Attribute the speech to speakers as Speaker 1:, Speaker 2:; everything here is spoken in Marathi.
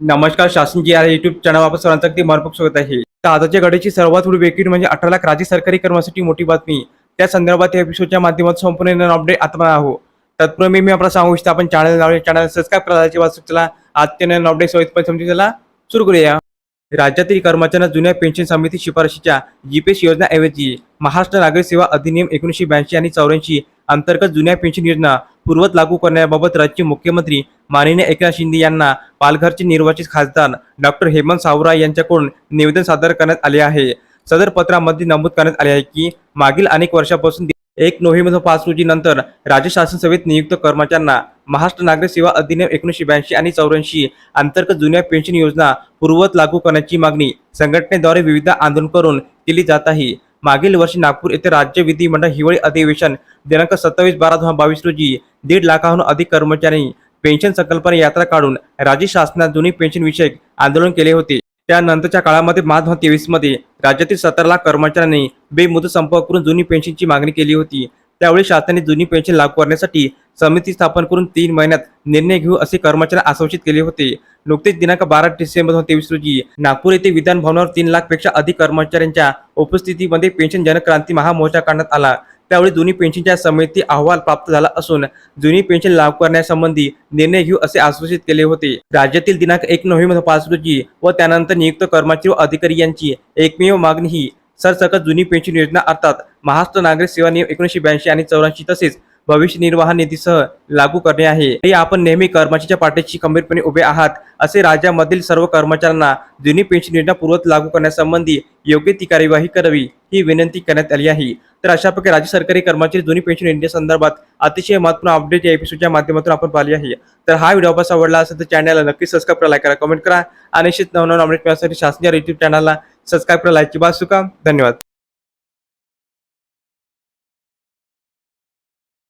Speaker 1: नमस्कार शासन जी आहे युट्यूब चॅनल वापस सर्वांचं अगदी मनपूर्वक स्वागत आहे. तर आजच्या घडीची सर्वात पुढे वेगळी म्हणजे अठरा लाख राज्य सरकारी कर्मासाठी मोठी बातमी. त्या संदर्भात या एपिसोडच्या माध्यमात संपूर्ण अपडेट आता आहोत. तत्पूर्वी मी आपल्याला सांगू इच्छितो आपण चॅनल लावले चॅनल सबस्क्राईब करायची वाचू चला आजच्या नवीन अपडेट समजून त्याला सुरू करूया. राज्यातील कर्मचाऱ्यांना जुन्या पेन्शन समिती शिफारशीच्या जीपीएस योजनाऐवजी महाराष्ट्र नागरिक सेवा अधिनियम एकोणीसशे ब्याऐंशी आणि चौऱ्याऐंशी अंतर्गत जुन्या पेन्शन योजना पूर्वत लागू करण्याबाबत राज्य मुख्यमंत्री माननीय एकनाथ शिंदे यांना पालघरचे निर्वाचित खासदार डॉक्टर हेमंत सावरा यांच्याकडून निवेदन सादर करण्यात आले आहे. सदर पत्रामध्ये नमूद करण्यात आले आहे की मागील अनेक वर्षापासून एक नोव्हेंबर पाच रोजी नंतर राज्य शासन सेवेत नियुक्त कर्मचाऱ्यांना महाराष्ट्र नागरिक सेवा अधिनियम एकोणीसशे ब्याऐंशी आणि चौऱ्याऐंशी अंतर्गत जुन्या पेन्शन योजना पूर्वत लागू करण्याची मागणी संघटनेद्वारे विविध आंदोलन करून केली जात आहे. मागील वर्षी नागपूर येथे राज्य विधिमंडळ हिवाळी अधिवेशन दिनांक सत्तावीस बारा दोन हजार बावीस रोजी दीड लाखाहून अधिक कर्मचाऱ्यांनी पेन्शन संकल्पना यात्रा काढून राज्य शासनात जुनी पेन्शन विषयक आंदोलन केले होते. त्यानंतरच्या काळामध्ये मार्च दोन हजार तेवीसमध्ये राज्यातील सतरा लाख कर्मचाऱ्यांनी बेमुदत संप करून जुनी पेन्शनची मागणी केली होती. त्यावेळी शासनाने जुनी पेन्शन लागू करण्यासाठी समिती स्थापन करून तीन महिन्यात निर्णय घेऊ असे कर्मचाऱ्यांना आश्वासित केले होते. नुकतेच दिनांक बारा डिसेंबर दोन तेवीस रोजी नागपूर येथे विधान भवनावर तीन लाखपेक्षा अधिक कर्मचाऱ्यांच्या उपस्थितीमध्ये पेन्शन जनक्रांती महामोर्चा काढण्यात आला. त्यावेळी जुनी पेन्शनच्या समिती अहवाल प्राप्त झाला असून जुनी पेन्शन लागू करण्यासंबंधी निर्णय घेऊ असे आश्वासित केले होते. राज्यातील दिनांक एक नोव्हेंबर पाच रोजी व त्यानंतर नियुक्त कर्मचारी व अधिकारी यांची एकमेव मागणी ही सरसकट जुनी पेन्शन योजना अर्थात महाराष्ट्र नागरिक सेवा नियम एकोणीसशे ब्याऐंशी आणि चौऱ्याऐंशी तसेच भविष्य निर्वाह निधीसह लागू करणे आहे. तरी आपण नेहमी कर्मचाऱ्याच्या पाठीशी खंबीरपणे उभे आहात असे राज्यामधील सर्व कर्मचाऱ्यांना जुनी पेन्शन योजना पूर्वत लागू करण्यासंबंधी योग्य ती कार्यवाही करावी ही विनंती करण्यात आली आहे. तर अशा प्रकारे राज्य सरकारी कर्मचारी जुनी पेन्शन योजनेसंदर्भात अतिशय महत्त्वपूर्ण अपडेट या एपिसोडच्या माध्यमातून आपण पाहिली आहे. तर हा व्हिडिओ आपल्याला आवडला असेल तर चॅनलला नक्की सबस्क्राईब करा लाईक करा कमेंट करा. आणि निश्चित नवनवीन अपडेट मिळण्यासाठी शासनीय युट्यूब चॅनलला सबस्क्राईब करा लाईकची बाजू का धन्यवाद.